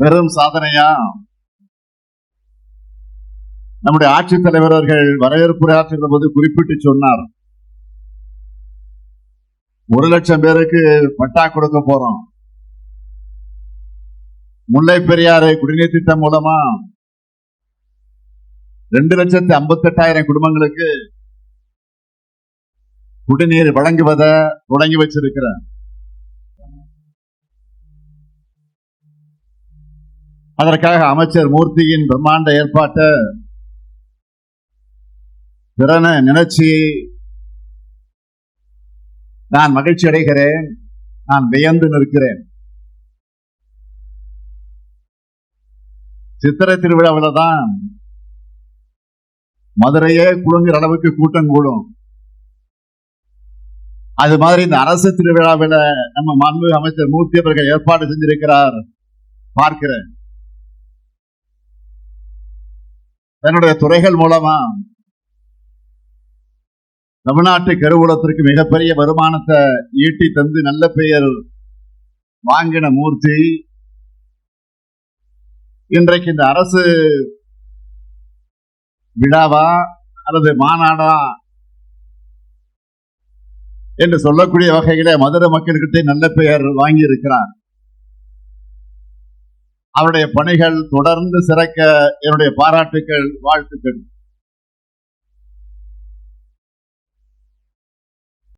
வெறும் சாதனையா? நம்முடைய ஆட்சித்தலைவர் அவர்கள் வரவேற்புரையாற்றுகிற போது குறிப்பிட்டு சொன்னார். ஒரு லட்சம் பேருக்கு பட்டா கொடுக்க போறோம். முல்லை பெரியாறு குடிநீர் திட்டம் மூலமா ரெண்டு லட்சத்தி ஐம்பத்தி எட்டாயிரம் குடும்பங்களுக்கு குடிநீர் வழங்குவதை தொடங்கி வச்சிருக்கிறேன் அதற்காக அமைச்சர் மூர்த்தியின் பிரம்மாண்ட ஏற்பாட்டை திறன நினைச்சி நான் மகிழ்ச்சி அடைகிறேன். நான் வியந்து நிற்கிறேன். சித்திரை திருவிழாவில் தான் மதுரையே குழுங்குற அளவுக்கு கூட்டம் கூடும். அது மாதிரி இந்த அரசு திருவிழாவில் நம்ம மாண்பு அமைச்சர் மூர்த்தி அவர்கள் ஏற்பாடு செஞ்சிருக்கிறார். பார்க்கிறேன். தன்னுடைய துறைகள் மூலமா தமிழ்நாட்டு கருவூலத்திற்கு மிகப்பெரிய வருமானத்தை ஈட்டி தந்து நல்ல பெயர் வாங்கின மூர்த்தி. இன்றைக்கு இந்த அரசு விழாவா அல்லது மாநாடா என்று சொல்லக்கூடிய வகையிலே மதுரை மக்கள்கிட்ட நல்ல பெயர் வாங்கி இருக்கிறார் அவருடைய பணிகள் தொடர்ந்து சிறக்க என்னுடைய பாராட்டுக்கள் வாழ்த்துக்கள்.